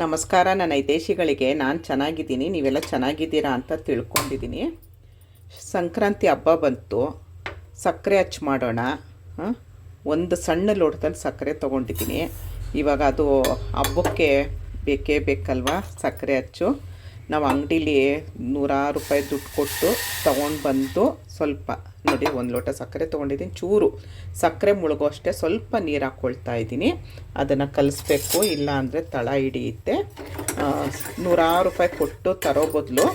ನಮಸ್ಕಾರ, ನನ್ನ ಐದೇಶಿಗಳಿಗೆ ನಾನು ಚೆನ್ನಾಗಿದ್ದೀನಿ. ನೀವೆಲ್ಲ ಚೆನ್ನಾಗಿದ್ದೀರಾ ಅಂತ ತಿಳ್ಕೊಂಡಿದ್ದೀನಿ. ಸಂಕ್ರಾಂತಿ ಹಬ್ಬ ಬಂತು. ಸಕ್ಕರೆ ಹಚ್ಚು ಮಾಡೋಣ? ಒಂದು ಸಣ್ಣ ಲೋಟದಲ್ಲಿ ಸಕ್ಕರೆ ತೊಗೊಂಡಿದ್ದೀನಿ. ಇವಾಗ ಅದು ಹಬ್ಬಕ್ಕೆ ಬೇಕೇ ಬೇಕಲ್ವಾ? ಸಕ್ಕರೆ ಹಚ್ಚು. ನಾವು ಅಂಗಡೀಲಿ ನೂರಾರು ರೂಪಾಯಿ ದುಡ್ಡು ಕೊಟ್ಟು ತೊಗೊಂಡು ಬಂದು ಸ್ವಲ್ಪ ನೋಡಿ ಒಂದು ಲೋಟ ಸಕ್ಕರೆ ತೊಗೊಂಡಿದ್ದೀನಿ. ಚೂರು ಸಕ್ಕರೆ ಮುಳುಗೋ ಅಷ್ಟೇ ಸ್ವಲ್ಪ ನೀರು ಹಾಕ್ಕೊಳ್ತಾ ಇದ್ದೀನಿ. ಅದನ್ನು ಕಲಿಸ್ಬೇಕು ಇಲ್ಲ ಅಂದರೆ ತಳ ಹಿಡಿಯುತ್ತೆ. ನೂರಾರು ರೂಪಾಯಿ ಕೊಟ್ಟು ತರೋ ಬದಲು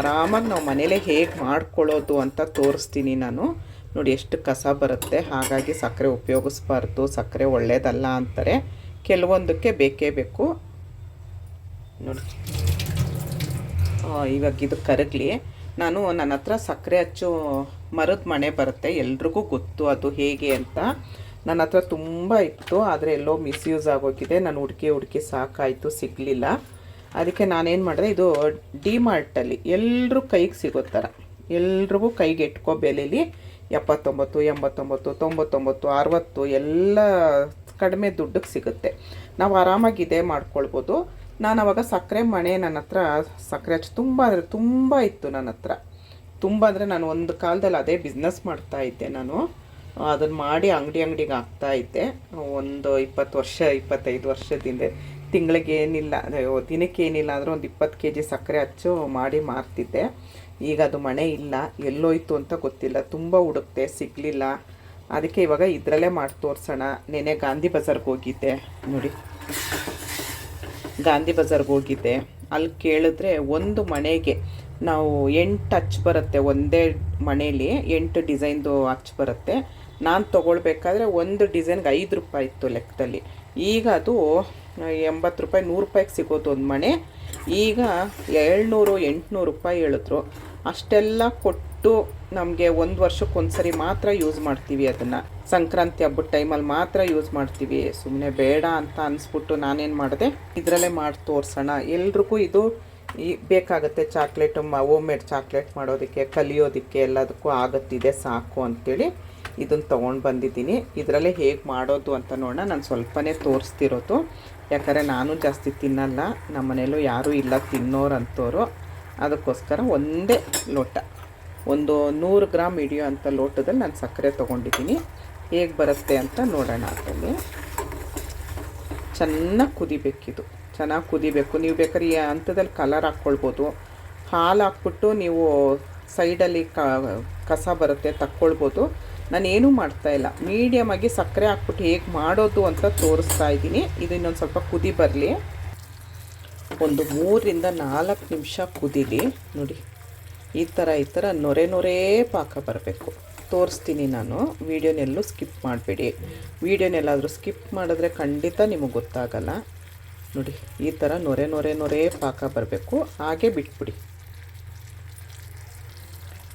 ಆರಾಮಾಗಿ ನಾವು ಮನೇಲೇ ಹೇಗೆ ಮಾಡ್ಕೊಳ್ಳೋದು ಅಂತ ತೋರಿಸ್ತೀನಿ ನಾನು. ನೋಡಿ ಎಷ್ಟು ಕಸ ಬರುತ್ತೆ, ಹಾಗಾಗಿ ಸಕ್ಕರೆ ಉಪಯೋಗಿಸ್ಬಾರ್ದು, ಸಕ್ಕರೆ ಒಳ್ಳೆಯದಲ್ಲ ಅಂತಾರೆ. ಕೆಲವೊಂದಕ್ಕೆ ಬೇಕೇ ಬೇಕು. ನೋಡಿ. ಇವಾಗ ಇದು ಕರಗಲಿ. ನಾನು ನನ್ನ ಹತ್ರ ಸಕ್ಕರೆ ಹಚ್ಚು ಮರದ ಮಣೆ ಬರುತ್ತೆ, ಎಲ್ರಿಗೂ ಗೊತ್ತು ಅದು ಹೇಗೆ ಅಂತ. ನನ್ನ ಹತ್ರ ತುಂಬ ಇತ್ತು, ಆದರೆ ಎಲ್ಲೋ ಮಿಸ್ಯೂಸ್ ಆಗೋಗಿದೆ. ನಾನು ಹುಡುಕಿ ಹುಡುಕಿ ಸಾಕಾಯಿತು, ಸಿಗಲಿಲ್ಲ. ಅದಕ್ಕೆ ನಾನೇನು ಮಾಡಿದೆ, ಇದು ಡಿ ಮಾರ್ಟಲ್ಲಿ ಎಲ್ಲರೂ ಕೈಗೆ ಸಿಗೋ ಥರ. ಎಲ್ರಿಗೂ ಕೈಗೆ ಎಟ್ಕೋ ಬೆಲೆಲಿ ಎಪ್ಪತ್ತೊಂಬತ್ತು, ಎಂಬತ್ತೊಂಬತ್ತು, ತೊಂಬತ್ತೊಂಬತ್ತು, ಅರವತ್ತು, ಎಲ್ಲ ಕಡಿಮೆ ದುಡ್ಡಿಗೆ ಸಿಗುತ್ತೆ. ನಾವು ಆರಾಮಾಗಿ ಇದೇ ಮಾಡ್ಕೊಳ್ಬೋದು. ನಾನು ಅವಾಗ ಸಕ್ಕರೆ ಮಣೆ ನನ್ನ ಹತ್ರ ಸಕ್ಕರೆ ಹಚ್ಚಿ ತುಂಬ ಅಂದರೆ ತುಂಬ ಇತ್ತು ನನ್ನ ಹತ್ರ. ತುಂಬ ಅಂದರೆ ನಾನು ಒಂದು ಕಾಲದಲ್ಲಿ ಅದೇ ಬಿಸ್ನೆಸ್ ಮಾಡ್ತಾ ಇದ್ದೆ ನಾನು. ಅದನ್ನು ಮಾಡಿ ಅಂಗಡಿ ಅಂಗಡಿಗೆ ಹಾಕ್ತಾ ಇದ್ದೆ. ಒಂದು ಇಪ್ಪತ್ತು ವರ್ಷ, ಇಪ್ಪತ್ತೈದು ವರ್ಷದಿಂದ ತಿಂಗಳಿಗೆ ಏನಿಲ್ಲ ದಿನಕ್ಕೆ ಏನಿಲ್ಲ ಅಂದರೆ ಒಂದು ಇಪ್ಪತ್ತು ಕೆ ಜಿ ಸಕ್ಕರೆ ಹಚ್ಚು ಮಾಡಿ ಮಾರ್ತಿದ್ದೆ. ಈಗ ಅದು ಮಣೆ ಇಲ್ಲ, ಎಲ್ಲೋಯ್ತು ಅಂತ ಗೊತ್ತಿಲ್ಲ, ತುಂಬ ಹುಡುಕ್ತೆ ಸಿಗಲಿಲ್ಲ. ಅದಕ್ಕೆ ಇವಾಗ ಇದರಲ್ಲೇ ಮಾಡಿ ತೋರಿಸೋಣ. ನೆನೆ ಗಾಂಧಿ ಬಜಾರ್ಗೆ ಹೋಗಿದ್ದೆ. ನೋಡಿ. ಗಾಂಧಿ ಬಜಾರ್ಗೆ ಹೋಗಿದ್ದೆ. ಅಲ್ಲಿ ಕೇಳಿದ್ರೆ ಒಂದು ಮನೆಗೆ ನಾವು ಎಂಟು ಹಚ್ಚು ಬರುತ್ತೆ, ಒಂದೇ ಮನೇಲಿ ಎಂಟು ಡಿಸೈನ್ದು ಹಚ್ಚು ಬರುತ್ತೆ. ನಾನು ತೊಗೊಳ್ಬೇಕಾದ್ರೆ ಒಂದು ಡಿಸೈನ್ಗೆ ಐದು ರೂಪಾಯಿ ಇತ್ತು ಲೆಕ್ಕದಲ್ಲಿ. ಈಗ ಅದು ಎಂಬತ್ತು ರೂಪಾಯಿ ನೂರು ರೂಪಾಯಿಗೆ ಸಿಗೋದು ಒಂದು ಮನೆ. ಈಗ ಏಳ್ನೂರು, ಎಂಟುನೂರು ರೂಪಾಯಿ ಹೇಳಿದ್ರು. ಅಷ್ಟೆಲ್ಲ ಕೊಟ್ಟು ನಮಗೆ ಒಂದು ವರ್ಷಕ್ಕೆ ಒಂದ್ಸರಿ ಮಾತ್ರ ಯೂಸ್ ಮಾಡ್ತೀವಿ ಅದನ್ನು. ಸಂಕ್ರಾಂತಿ ಹಬ್ಬದ ಟೈಮಲ್ಲಿ ಮಾತ್ರ ಯೂಸ್ ಮಾಡ್ತೀವಿ. ಸುಮ್ಮನೆ ಬೇಡ ಅಂತ ಅನಿಸ್ಬಿಟ್ಟು ನಾನೇನು ಮಾಡಿದೆ? ಇದರಲ್ಲೇ ಮಾಡಿ ತೋರಿಸೋಣ. ಎಲ್ರಿಗೂ ಇದು ಈ ಬೇಕಾಗುತ್ತೆ ಚಾಕ್ಲೇಟು ಹೋಮ್ ಮೇಡ್ ಚಾಕ್ಲೇಟ್ ಮಾಡೋದಕ್ಕೆ, ಕಲಿಯೋದಕ್ಕೆ ಎಲ್ಲದಕ್ಕೂ ಆಗುತ್ತಿದೆ ಸಾಕು ಅಂತೇಳಿ ಇದನ್ನು ತೊಗೊಂಡು ಬಂದಿದ್ದೀನಿ. ಇದರಲ್ಲೇ ಹೇಗೆ ಮಾಡೋದು ಅಂತ ನೋಡೋಣ. ನಾನು ಸ್ವಲ್ಪನೇ ತೋರಿಸ್ತಿರೋದು. ಯಾಕಂದರೆ ನಾನು ಜಾಸ್ತಿ ತಿನ್ನಲ್ಲ. ನಮ್ಮ ಮನೇಲೂ ಯಾರೂ ಇಲ್ಲ ತಿನ್ನೋರು ಅಂಥವ್ರು ಅದಕ್ಕೋಸ್ಕರ ಒಂದೇ ಲೋಟ, ಒಂದು ನೂರು ಗ್ರಾಮ್ ಹಿಡಿಯೋ ಅಂಥ ಲೋಟದಲ್ಲಿ ನಾನು ಸಕ್ಕರೆ ತೊಗೊಂಡಿದ್ದೀನಿ. ಹೇಗೆ ಬರುತ್ತೆ ಅಂತ ನೋಡೋಣ ಅದರಲ್ಲಿ. ಚೆನ್ನಾಗಿ ಕುದಿಬೇಕಿದು, ಚೆನ್ನಾಗಿ ಕುದಿಬೇಕು. ನೀವು ಬೇಕಾದ್ರೆ ಈ ಹಂತದಲ್ಲಿ ಕಲರ್ ಹಾಕ್ಕೊಳ್ಬೋದು. ಹಾಲು ಹಾಕ್ಬಿಟ್ಟು ನೀವು ಸೈಡಲ್ಲಿ ಕಸ ಬರುತ್ತೆ ತಕ್ಕೊಳ್ಬೋದು. ನಾನು ಇಲ್ಲ. ಮಾಡ್ತಾಯಿಲ್ಲ ಮೀಡಿಯಮಾಗಿ ಸಕ್ಕರೆ ಹಾಕ್ಬಿಟ್ಟು ಹೇಗೆ ಮಾಡೋದು ಅಂತ ತೋರಿಸ್ತಾ ಇದ್ದೀನಿ. ಇದು ಇನ್ನೊಂದು ಸ್ವಲ್ಪ ಕುದಿ ಬರಲಿ. ಒಂದು ಮೂರರಿಂದ ನಾಲ್ಕು ನಿಮಿಷ ಕುದೀಲಿ. ನೋಡಿ, ಈ ಥರ ಈ ಥರ ನೊರೆ ನೊರೆ ಪಾಕ ಬರಬೇಕು. ತೋರಿಸ್ತೀನಿ ನಾನು. ವೀಡಿಯೋನೆಲ್ಲೂ ಸ್ಕಿಪ್ ಮಾಡಬೇಡಿ. ವೀಡಿಯೋನೆಲ್ಲಾದರೂ ಸ್ಕಿಪ್ ಮಾಡಿದ್ರೆ ಖಂಡಿತ ನಿಮಗೆ ಗೊತ್ತಾಗಲ್ಲ. ನೋಡಿ, ಈ ಥರ ನೊರೆ ನೊರೆ ನೊರೆ ಪಾಕ ಬರಬೇಕು. ಹಾಗೆ ಬಿಟ್ಬಿಡಿ.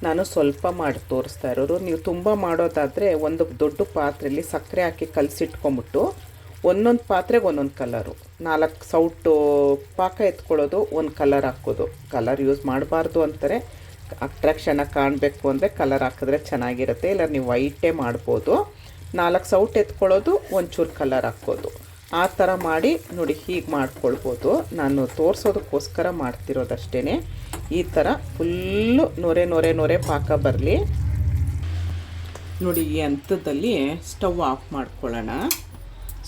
ನಾನು ಸ್ವಲ್ಪ ಮಾಡಿ ತೋರಿಸ್ತಾ ಇರೋರು ನೀವು ತುಂಬ ಮಾಡೋದಾದರೆ ಒಂದು ದೊಡ್ಡ ಪಾತ್ರೆಯಲ್ಲಿ ಸಕ್ಕರೆ ಹಾಕಿ ಕಲಸಿಟ್ಕೊಂಬಿಟ್ಟು ಒಂದೊಂದು ಪಾತ್ರೆಗೆ ಒಂದೊಂದು ಕಲರು. ನಾಲ್ಕು ಸೌಟು ಪಾಕ ಎತ್ಕೊಳ್ಳೋದು, ಒಂದು ಕಲರ್ ಹಾಕೋದು. ಕಲರ್ ಯೂಸ್ ಮಾಡಬಾರ್ದು ಅಂತಾರೆ. ಅಟ್ರಾಕ್ಷನಾಗಿ ಕಾಣಬೇಕು ಅಂದರೆ ಕಲರ್ ಹಾಕಿದ್ರೆ ಚೆನ್ನಾಗಿರುತ್ತೆ. ಇಲ್ಲ ನೀವು ವೈಟೇ ಮಾಡ್ಬೋದು. ನಾಲ್ಕು ಸೌಟ್ ಎತ್ಕೊಳ್ಳೋದು, ಒಂಚೂರು ಕಲರ್ ಹಾಕೋದು. ಆ ಥರ ಮಾಡಿ ನೋಡಿ ಹೀಗೆ ಮಾಡ್ಕೊಳ್ಬೋದು. ನಾನು ತೋರಿಸೋದಕ್ಕೋಸ್ಕರ ಮಾಡ್ತಿರೋದಷ್ಟೇ ಈ ಥರ ಫುಲ್ಲು ನೊರೆ ನೊರೆ ನೊರೆ ಪಾಕ ಬರಲಿ. ನೋಡಿ ಈ ಹಂತದಲ್ಲಿ ಸ್ಟವ್ ಆಫ್ ಮಾಡ್ಕೊಳ್ಳೋಣ.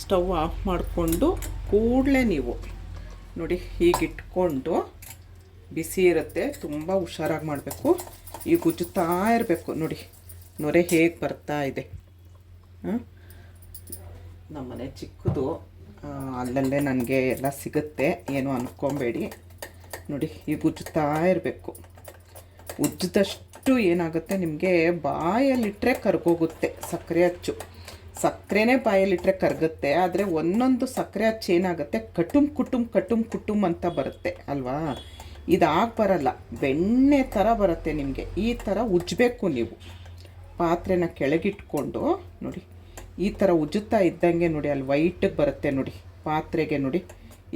ಸ್ಟವ್ ಆಫ್ ಮಾಡಿಕೊಂಡು ಕೂಡಲೇ ನೀವು ನೋಡಿ ಹೀಗಿಟ್ಕೊಂಡು ಬಿಸಿ ಇರುತ್ತೆ, ತುಂಬ ಹುಷಾರಾಗಿ ಮಾಡಬೇಕು. ಈಗ ಉಜ್ಜುತ್ತಾ ಇರಬೇಕು. ನೋಡಿ, ನೊರೆ ಹೇಗೆ ಬರ್ತಾ ಇದೆ. ನಮ್ಮನೆ ಚಿಕ್ಕದು ಅಲ್ಲಲ್ಲೇ ನನಗೆ ಎಲ್ಲ ಸಿಗುತ್ತೆ. ಏನು ಅಂದ್ಕೊಬೇಡಿ ನೋಡಿ, ಈಗ ಉಜ್ಜುತ್ತಾ ಇರಬೇಕು. ಉಜ್ಜಿದಷ್ಟು ಏನಾಗುತ್ತೆ, ನಿಮಗೆ ಬಾಯಲ್ಲಿಟ್ಟರೆ ಕರ್ಗೋಗುತ್ತೆ ಸಕ್ಕರೆ ಹಚ್ಚು ಸಕ್ಕರೆನೇ ಬಾಯಲ್ಲಿಟ್ಟರೆ ಕರಗುತ್ತೆ, ಆದರೆ ಒಂದೊಂದು ಸಕ್ಕರೆ ಅದು ಚೇನ್ ಆಗುತ್ತೆ ಕಟುಮ್ ಕುಟುಂಬ ಕಟುಮ್ ಕುಟುಂಬ ಅಂತ ಬರುತ್ತೆ, ಅಲ್ವಾ? ಇದಾಗಿ ಬರಲ್ಲ. ಬೆಣ್ಣೆ ಥರ ಬರುತ್ತೆ ನಿಮಗೆ. ಈ ಥರ ಉಜ್ಜಬೇಕು ನೀವು. ಪಾತ್ರೆನ ಕೆಳಗಿಟ್ಕೊಂಡು, ನೋಡಿ, ಈ ಥರ ಉಜ್ಜುತ್ತಾ ಇದ್ದಂಗೆ ನೋಡಿ, ಅಲ್ಲಿ ವೈಟಿಗೆ ಬರುತ್ತೆ ನೋಡಿ, ಪಾತ್ರೆಗೆ ನೋಡಿ.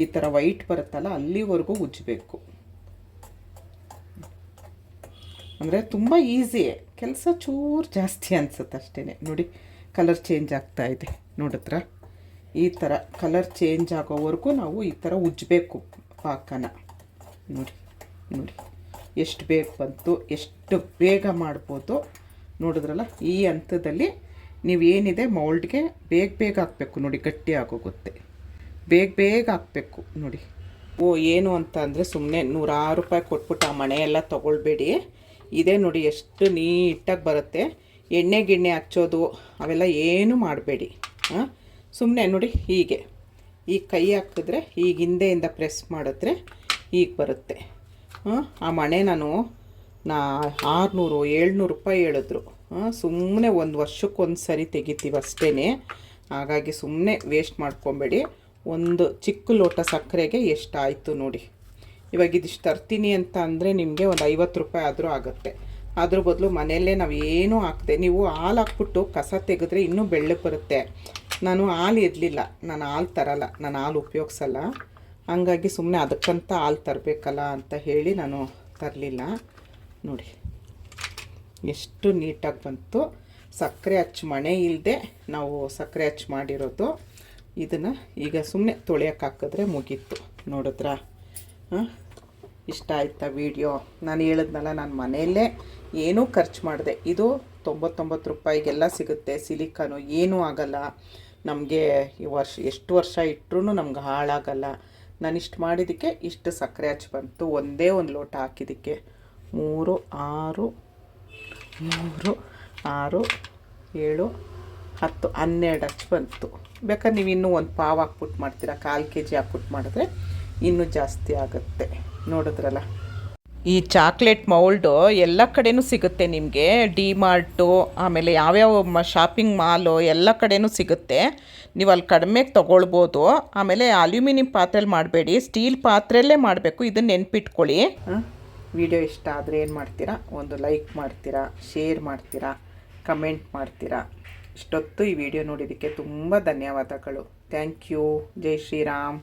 ಈ ಥರ ವೈಟ್ ಬರುತ್ತಲ್ಲ, ಅಲ್ಲಿವರೆಗೂ ಉಜ್ಜಬೇಕು. ಅಂದರೆ ತುಂಬ ಈಸಿ. ಕೆಲಸ ಚೂರು ಜಾಸ್ತಿ ಅನ್ಸುತ್ತೆ ಅಷ್ಟೇ ನೋಡಿ ಕಲರ್ ಚೇಂಜ್ ಆಗ್ತಾ ಇದೆ ನೋಡಿದ್ರ? ಈ ಥರ ಕಲರ್ ಚೇಂಜ್ ಆಗೋವರೆಗೂ ನಾವು ಈ ಥರ ಉಜ್ಜಬೇಕು ಪಾಕನ. ನೋಡಿ ನೋಡಿ. ಎಷ್ಟು ಬೇಗ ಬಂತು, ಎಷ್ಟು ಬೇಗ ಮಾಡ್ಬೋದು ನೋಡಿದ್ರಲ್ಲ? ಈ ಹಂತದಲ್ಲಿ ನೀವು ಏನಿದೆ ಮೌಲ್ಡ್ಗೆ ಬೇಗ ಬೇಗ ಹಾಕ್ಬೇಕು ನೋಡಿ, ಗಟ್ಟಿ ಆಗೋಗುತ್ತೆ. ಬೇಗ ಬೇಗ ಹಾಕ್ಬೇಕು ನೋಡಿ. ಓ, ಏನು ಅಂತ ಅಂದರೆ ಸುಮ್ಮನೆ ನೂರಾರು ರೂಪಾಯಿ ಕೊಟ್ಬಿಟ್ಟು ಆ ಮನೆಯೆಲ್ಲ ತೊಗೊಳ್ಬೇಡಿ. ಇದೇ ನೋಡಿ, ಎಷ್ಟು ನೀಟಾಗಿ ಬರುತ್ತೆ. ಎಣ್ಣೆ ಗಿಣ್ಣೆ ಹಚ್ಚೋದು ಅವೆಲ್ಲ ಏನು ಮಾಡಬೇಡಿ, ಹಾಂ? ಸುಮ್ಮನೆ ನೋಡಿ ಹೀಗೆ. ಈಗ ಕೈ ಹಾಕಿದ್ರೆ ಈಗ ಹಿಂದೆಯಿಂದ ಪ್ರೆಸ್ ಮಾಡಿದ್ರೆ ಈಗ ಬರುತ್ತೆ ಆ ಮಣೆ ನಾನು ನಾ ಆರುನೂರು, ಏಳ್ನೂರು ರೂಪಾಯಿ ಹೇಳಿದ್ರು ಸುಮ್ಮನೆ ಒಂದು ವರ್ಷಕ್ಕೊಂದು ಸರಿ ತೆಗಿತೀವಿ ಅಷ್ಟೇ ಹಾಗಾಗಿ ಸುಮ್ಮನೆ ವೇಸ್ಟ್ ಮಾಡ್ಕೊಬೇಡಿ. ಒಂದು ಚಿಕ್ಕ ಲೋಟ ಸಕ್ಕರೆಗೆ ಎಷ್ಟಾಯಿತು ನೋಡಿ. ಇವಾಗ ಇದಿಷ್ಟು ತರ್ತೀನಿ ಅಂತ ಅಂದರೆ ನಿಮಗೆ ಒಂದು ಐವತ್ತು ರೂಪಾಯಿ ಆದರೂ ಆಗುತ್ತೆ. ಅದ್ರ ಬದಲು ಮನೆಯಲ್ಲೇ ನಾವು ಏನೂ ಹಾಕ್ದೆ, ನೀವು ಹಾಲು ಹಾಕ್ಬಿಟ್ಟು ಕಸ ತೆಗೆದ್ರೆ ಇನ್ನೂ ಬೆಳ್ಳಗೆ ಬರುತ್ತೆ. ನಾನು ಹಾಲು ಇರಲಿಲ್ಲ ನಾನು ಹಾಲು ತರಲ್ಲ, ನಾನು ಹಾಲು ಉಪಯೋಗಿಸಲ್ಲ. ಹಂಗಾಗಿ ಸುಮ್ಮನೆ ಅದಕ್ಕಂತ ಹಾಲು ತರಬೇಕಲ್ಲ ಅಂತ ಹೇಳಿ ನಾನು ತರಲಿಲ್ಲ. ನೋಡಿ, ಎಷ್ಟು ನೀಟಾಗಿ ಬಂತು. ಸಕ್ಕರೆ ಹಚ್ಚಿ ಮಣೆ ಇಲ್ಲದೆ ನಾವು ಸಕ್ಕರೆ ಹಚ್ಚಿ ಮಾಡಿರೋದು. ಇದನ್ನು ಈಗ ಸುಮ್ಮನೆ ತೊಳೆಯೋಕೆ ಹಾಕಿದ್ರೆ ಮುಗೀತು, ನೋಡಿದ್ರಾ? ಹಾಂ? ಇಷ್ಟ ಆಯ್ತಾ ವಿಡಿಯೋ. ನಾನು ಹೇಳಿದ್ನಲ್ಲ, ನಾನು ಮನೆಯಲ್ಲೇ ಏನೂ ಖರ್ಚು ಮಾಡಿದೆ. ಇದು ತೊಂಬತ್ತೊಂಬತ್ತು ರೂಪಾಯಿಗೆಲ್ಲ ಸಿಗುತ್ತೆ. ಸಿಲಿಕಾನು ಏನೂ ಆಗಲ್ಲ. ನಮಗೆ ಈ ವರ್ಷ, ಎಷ್ಟು ವರ್ಷ ಇಟ್ಟರೂ ನಮ್ಗೆ ಹಾಳಾಗಲ್ಲ. ನಾನು ಇಷ್ಟು ಮಾಡಿದ್ದಕ್ಕೆ ಇಷ್ಟು ಸಕ್ಕರೆ ಹಚ್ಚಿ ಬಂತು. ಒಂದೇ ಒಂದು ಲೋಟ ಹಾಕಿದ್ದಕ್ಕೆ ಮೂರು, ಆರು ಮೂರು, ಆರು, ಏಳು, ಹತ್ತು, ಹನ್ನೆರಡು ಹಚ್ಚಿ ಬಂತು. ಬೇಕಾದ್ರೆ ನೀವು ಇನ್ನೂ ಒಂದು ಪಾವು ಹಾಕ್ಬಿಟ್ಟು ಮಾಡ್ತೀರಾ? ಕಾಲು ಕೆ ಜಿ ಹಾಕ್ಬಿಟ್ಟು ಮಾಡಿದ್ರೆ ಇನ್ನೂ ಜಾಸ್ತಿ ಆಗುತ್ತೆ. ನೋಡಿದ್ರಲ್ಲ? ಈ ಚಾಕ್ಲೇಟ್ ಮೌಲ್ಡು ಎಲ್ಲ ಕಡೆನೂ ಸಿಗುತ್ತೆ ನಿಮಗೆ. ಡಿ ಮಾರ್ಟು ಆಮೇಲೆ ಯಾವ್ಯಾವ ಶಾಪಿಂಗ್ ಮಾಲು ಎಲ್ಲ ಕಡೆನೂ ಸಿಗುತ್ತೆ. ನೀವು ಅಲ್ಲಿ ಕಡಿಮೆಗೆ ತೊಗೊಳ್ಬೋದು. ಆಮೇಲೆ ಅಲ್ಯೂಮಿನಿಯಂ ಪಾತ್ರೆಲಿ ಮಾಡಬೇಡಿ. ಸ್ಟೀಲ್ ಪಾತ್ರೆಯಲ್ಲೇ ಮಾಡಬೇಕು. ಇದನ್ನು ನೆನ್ಪಿಟ್ಕೊಳ್ಳಿ. ವಿಡಿಯೋ ಇಷ್ಟ ಆದರೆ ಏನು ಮಾಡ್ತೀರಾ? ಒಂದು ಲೈಕ್ ಮಾಡ್ತೀರಾ? ಶೇರ್ ಮಾಡ್ತೀರಾ? ಕಮೆಂಟ್ ಮಾಡ್ತೀರಾ? ಇಷ್ಟೊತ್ತು ಈ ವಿಡಿಯೋ ನೋಡಿದ್ದಕ್ಕೆ ತುಂಬ ಧನ್ಯವಾದಗಳು. Thank you. ಜೈ ಶ್ರೀರಾಮ್.